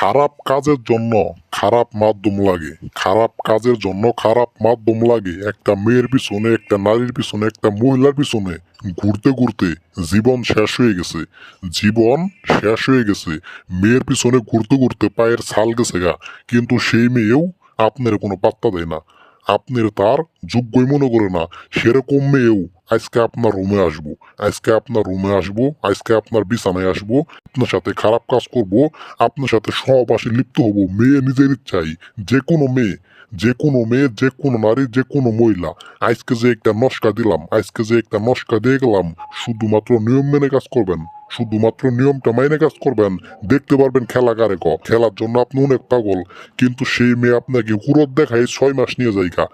খারাপ কাজের জন্য খারাপ মাধ্যম লাগে। খারাপ কাজের জন্য খারাপ মাধ্যম লাগে। একটা মেয়ের পিছনে, একটা নারীর পিছনে, একটা মহিলার পিছনে ঘুরতে ঘুরতে জীবন শেষ হয়ে গেছে। জীবন শেষ হয়ে গেছে। মেয়ের পিছনে ঘুরতে ঘুরতে পায়ের ছাল গেছে গা। কিন্তু সেই মেয়েও আপনার কোনো পাত্তা দেয় না। আপনার তার যোগ্যই মনে করে না। সেরকম মেয়েও আজকে আপনার রুমে আসব, আজকে আপনার রুমে আসব, আজকে আপনার বিছানায় আসব, আপনার সাথে খারাপ কাজ করব, আপনার সাথে সহবাসে লিপ্ত হব, মেয়ে নিজের ইচ্ছাই। যে কোনো মেয়ে, যে কোনো মেয়ে, যে কোনো নারী, যে কোনো মহিলা। আজকে যে একটা নস্কা দিলাম, আজকে যে একটা নস্কা দিয়ে গেলাম, শুধুমাত্র নিয়ম মেনে কাজ করবেন। শুধুমাত্র নিয়মটা মাইনে কাজ করবেন। দেখতে পারবেন খেলা কারে ক। খেলার জন্য আপনি অনেক পাগল। কিন্তু সেই মেয়ে আপনাকে উরত দেখায় ছয় মাস নিয়ে যাইগা।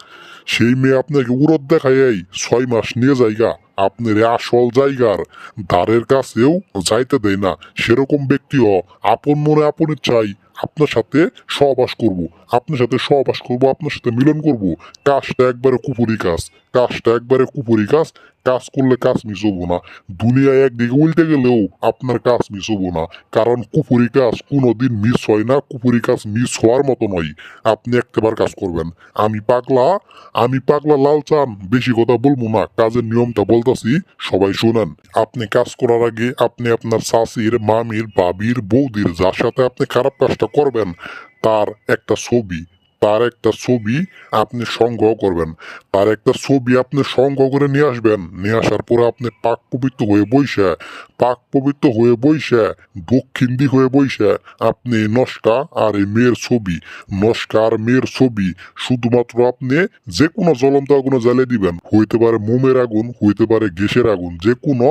সেই মেয়ে আপনাকে উরত দেখায় এই ছয় মাস নিয়ে যাইগা। আপনার আসল জায়গার দ্বারের কাছেও যাইতে দেয় না। সেরকম ব্যক্তিও আপন মনে আপন চাই আপনার সাথে সহবাস করব। আপনার সাথে সহবাস করব, আপনার সাথে মিলন করব। কাজটা একবারে কুপুরি কাজ। কাজটা একবারে কুপুরি কাজ। কাজ করলে কাজ মিস হব না। দুনিয়ায় একদিকে উল্টে গেলেও আপনার কাজ মিস হব না। কারণ কুপুরি কাজ কোনোদিন মিস হয় না কুপুরি কাজ মিস হওয়ার মতো নয়। আপনি একটাবার কাজ করবেন। আমি পাগলা আমি পাগলা লাল চান, বেশি কথা বলব না। কাজের নিয়মটা বলতাছি, সবাই শোনেন। আপনি কাজ করার আগে আপনি আপনার শাশির মামির বাবির বৌদির, যার সাথে আপনি খারাপ কাজটা করবেন, তার একটা ছবি তার একটা ছবি আপনি সংগ্রহ করবেন। তার একটা ছবি আপনি সংগ্রহ করে নিয়ে আসবেন। নিয়ে আসার পরে আপনি পাক পবিত্র হয়ে বইসে, পাক পবিত্র হয়ে বইসে, দক্ষিণ দিক হয়ে বইসে আপনি নস্কা আর এই মেয়ের ছবি, নস্কা আর মেয়ের ছবি শুধুমাত্র আপনি যে কোনো জ্বলন্ত আগুনে জ্বালিয়ে দিবেন। হইতে পারে মোমের আগুন, হইতে পারে গ্যাসের আগুন যে কোনো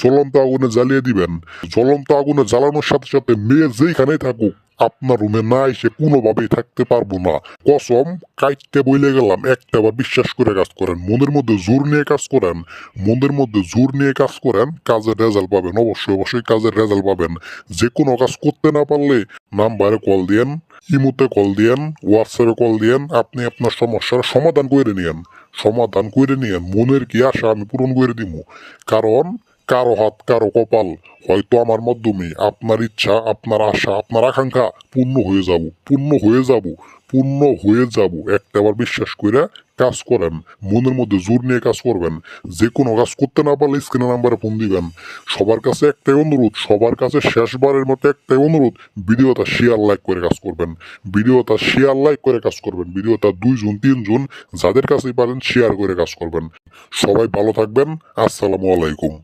জ্বলন্ত আগুনে জ্বালিয়ে দিবেন। জ্বলন্ত আগুনে জ্বালানোর সাথে সাথে মেয়ে যেখানেই থাকুক আপনার রুমে না এসে কোনোভাবেই থাকতে পারব না। কসম, কাইটতে বইলে গেলাম, একটা বার বিশ্বাস করে কাজ করেন। মনের মধ্যে জোর নিয়ে কাজ করেন, মনের মধ্যে জোর নিয়ে কাজ করেন, কাজের রেজাল্ট পাবেন, অবশ্যই অবশ্যই কাজের রেজাল্ট পাবেন। যে কোনো কাজ করতে না পারলে নাম্বারে কল দিয়েন, ইমোতে কল দিয়েন, হোয়াটসঅ্যাপে কল দিয়েন, আপনি আপনার সমস্যার সমাধান করে নিয়েন। সমাধান করে নিয়েন, মনের কি আশা আমি পূরণ করে দিব কারণ কারও হাত, কারও কপাল। হয়তো আমার মাধ্যমে আপনার ইচ্ছা, আপনার আশা, আপনার আকাঙ্ক্ষা পূর্ণ হয়ে যাব, পূর্ণ হয়ে যাব, পূর্ণ হয়ে যাব। একটাবার বিশ্বাস করে কাজ করেন। মনের মধ্যে জোর নিয়ে কাজ করবেন। যে কোনো কাজ করতে না পারলে স্ক্রিনে নাম্বারে ফোন দিবেন। সবার কাছে একটাই অনুরোধ, সবার কাছে শেষবারের মতো একটাই অনুরোধ, ভিডিওটা শেয়ার লাইক করে কাজ করবেন। ভিডিওটা শেয়ার লাইক করে কাজ করবেন। ভিডিওটা দুইজন, তিনজন যাদের কাছেই পারেন শেয়ার করে কাজ করবেন। সবাই ভালো থাকবেন। আসসালামু আলাইকুম।